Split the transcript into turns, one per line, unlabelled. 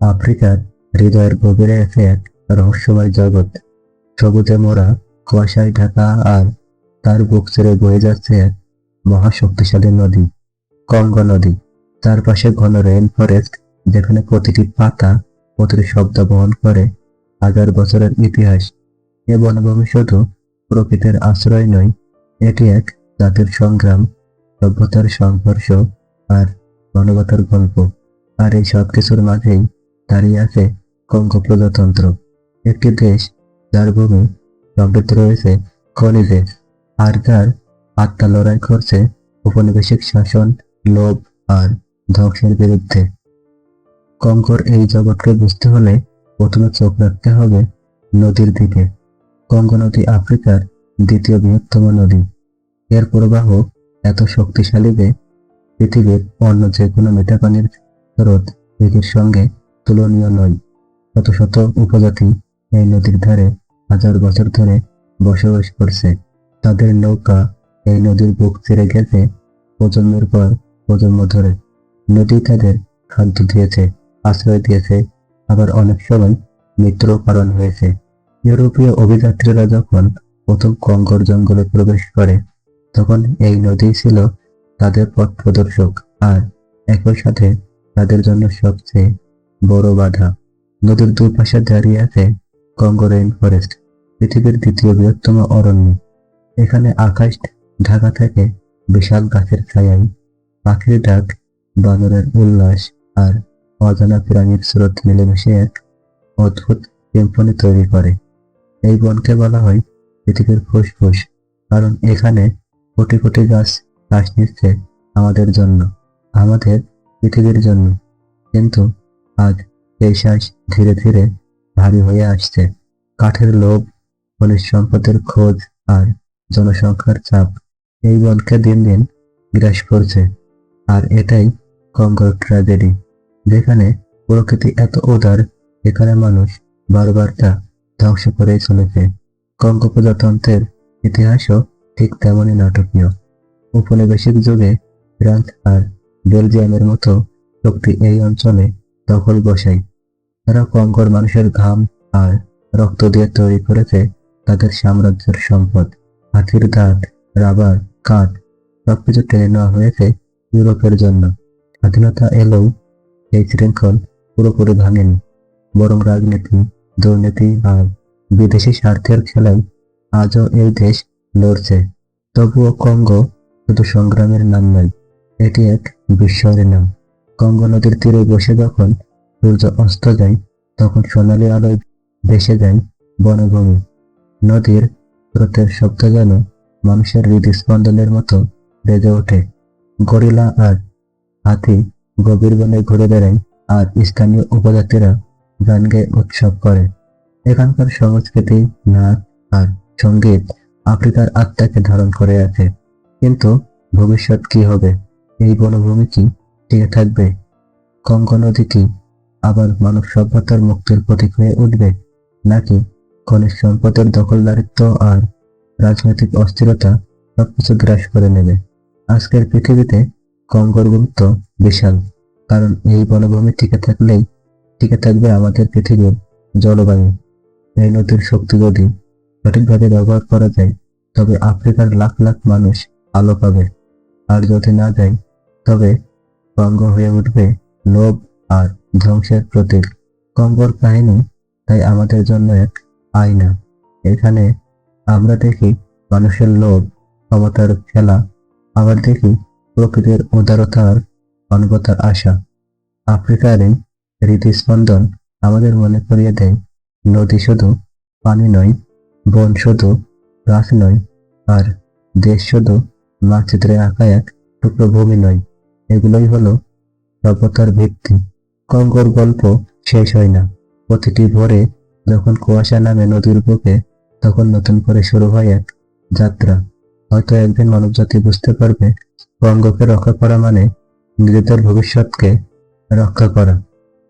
আফ্রিকার হৃদয়ের গভীরে এক রহস্যময় জগৎ। সবুজে মোড়া কুয়াশায় ঢাকা আর তার বুক ছেড়ে বয়ে যাচ্ছে এক মহাশক্তিশালী নদী, কঙ্গো নদী। চারপাশে ঘন রেইন ফরেস্ট যেখানে প্রতিটি পাতা প্রতিটি শব্দ বহন করে হাজার বছরের ইতিহাস। এ বনভূমি শুধু প্রকৃতির আশ্রয় নয়, এটি এক জাতির সংগ্রাম, সভ্যতার সংঘর্ষ আর মানবতার গল্প। আর এই সব কিছুর মাঝেই দাঁড়িয়ে আছে কঙ্গো প্রজাতন্ত্র। একটি দেশ যার ভূমি সমৃদ্ধ রয়েছে খনিজে। আর যার আত্মা লড়াই করছে উপনিবেশিক শাসন, লোভ আর ধ্বংসের বিরুদ্ধে। কঙ্গোর এই জগৎকে বুঝতে হলে প্রথমে চোখ রাখতে হবে নদীর দিকে। কঙ্গো নদী আফ্রিকার দ্বিতীয় বৃহত্তম নদী। এর প্রবাহ এত শক্তিশালী যে পৃথিবীর অন্য যে কোনো মিঠা পানির স্রোত সঙ্গে তুলনীয় নয়। শত শত উপজাতি এই নদীর ধারে হাজার বছর ধরে বসবাস করছে। তাদের নৌকা এই নদীর বুক ছেড়ে গেছে প্রজন্মের পর প্রজন্ম ধরে। নদী তাদের খাদ্য দিয়েছে, আশ্রয় দিয়েছে। আবার অনেক সময় মৃত্যুরও কারণ হয়েছে। ইউরোপীয় অভিযাত্রীরা যখন প্রথম কঙ্গর জঙ্গলে প্রবেশ করে, তখন এই নদী ছিল তাদের পথ প্রদর্শক আর একই সাথে তাদের জন্য সবচেয়ে বড় বাধা। নদীর দুপাশে দাঁড়িয়ে আছে কঙ্গো ফরেস্ট, পৃথিবীর দ্বিতীয় বৃহত্তম অরণ্য। এখানে আকাশ ঢাকা থেকে বিশাল গাছের ছায়ায়, পাখির ডাক, বানরের উল্লাস আর অজানা প্রাণীর স্রোত মিলেমিশে এক অদ্ভুত সিম্ফনি তৈরি করে। এই বনকে বলা হয় পৃথিবীর ফুসফুস, কারণ এখানে কোটি কোটি গাছ শ্বাস নিচ্ছে আমাদের জন্য, আমাদের পৃথিবীর জন্য। কিন্তু আজ এই শ্বাস ধীরে ধীরে ভারী হয়ে আসছে। কাঠের লোভ, খনিজ সম্পদের খোঁজ আর জনসংখ্যার চাপ, এই বনকে দিন দিন গ্রাস করছে। আর এটাই কঙ্গোর ট্র্যাজেডি। যেখানে প্রকৃতি এত উদার, এখানে মানুষ বারবার তা ধ্বংস করেই চলেছে। কঙ্গো প্রজাতন্ত্রের ইতিহাসও ঠিক তেমনই নাটকীয়। উপনিবেশিক যুগে ফ্রান্স আর বেলজিয়ামের মতো শক্তি এই অঞ্চলে দখল বসাই তারা কঙ্গোর মানুষের ঘাম আর রক্ত দিয়ে তৈরি করেছে তাদের সাম্রাজ্যের সম্পদ। হাতির দাঁত, রাবার, কাঠ সবকিছু টেনে নেওয়া হয়েছে ইউরোপের জন্য। স্বাধীনতা এলেও এই শৃঙ্খল পুরোপুরি ভাঙেনি। বরং রাজনীতি, দুর্নীতি আর বিদেশি স্বার্থের খেলায় আজও এই দেশ লড়ছে। তবুও কঙ্গো শুধু সংগ্রামের নাম নয়, এটি এক বিস্ময়ের নাম। কঙ্গো নদীর তীরে বসে যখন সূর্য অস্ত যায়, তখন সোনালি আলোয় ভেসে যায় বনভূমি। নদীর স্রোতের শব্দ যেন মানুষের হৃদস্পন্দনের মতো বেজে ওঠে। গরিলা আর হাতি গভীর বনে ঘুরে বেড়ায় আর স্থানীয় উপজাতিরা গান গেয়ে উৎসব করে। এখানকার সংস্কৃতি, নাচ আর সংগীত আফ্রিকার আত্মাকে ধারণ করে আছে। কিন্তু ভবিষ্যৎ কি হবে? এই বনভূমি কি টিকে থাকবে। কঙ্গো নদী কি আবার মানব সভ্যতার মুক্তির প্রতীক হয়ে উঠবে। নাকি খনিজ সম্পদের দখলদারিত্ব আর রাজনৈতিক অস্থিরতা সবকিছু গ্রাস করে নেবে? আজকের পৃথিবীতে কঙ্গোর গুরুত্ব বিশাল, কারণ এই বনভূমি টিকে থাকলেই টিকে থাকবে আমাদের পৃথিবীর জলবায়ু। এই নদীর শক্তি যদি সঠিকভাবে ব্যবহার করা যায়, তবে আফ্রিকার লাখ লাখ মানুষ আলো পাবে। আর যদি না যায়, তবে কঙ্গো হয়ে উঠবে লোভ আর ধ্বংসের প্রতীক। কম্বর কাহিনী তাই আমাদের জন্য এক আয়না। এখানে আমরা দেখি মানুষের লোভ, ক্ষমতার খেলা। আবার দেখি প্রকৃতির উদারতার মানবতার আশা। আফ্রিকার এই হৃদস্পন্দন আমাদের মনে করিয়ে দেয়। নদী শুধু পানি নয়, বন শুধু গাছ নয়, আর দেশ শুধু মানচিত্রে আঁকা এক টুকরো ভূমি নয়। এগুলোই হলো সভ্যতার ভিত্তি। কঙ্গোর গল্প শেষ হয় না। প্রতিটি ভোরে যখন কুয়াশা নামে নদীর বুকে, তখন নতুন করে শুরু হয় এক যাত্রা। হয়তো একদিন মানবজাতি বুঝতে পারবে কঙ্গোকে রক্ষা করা মানে নিজেদের ভবিষ্যৎকে রক্ষা করা।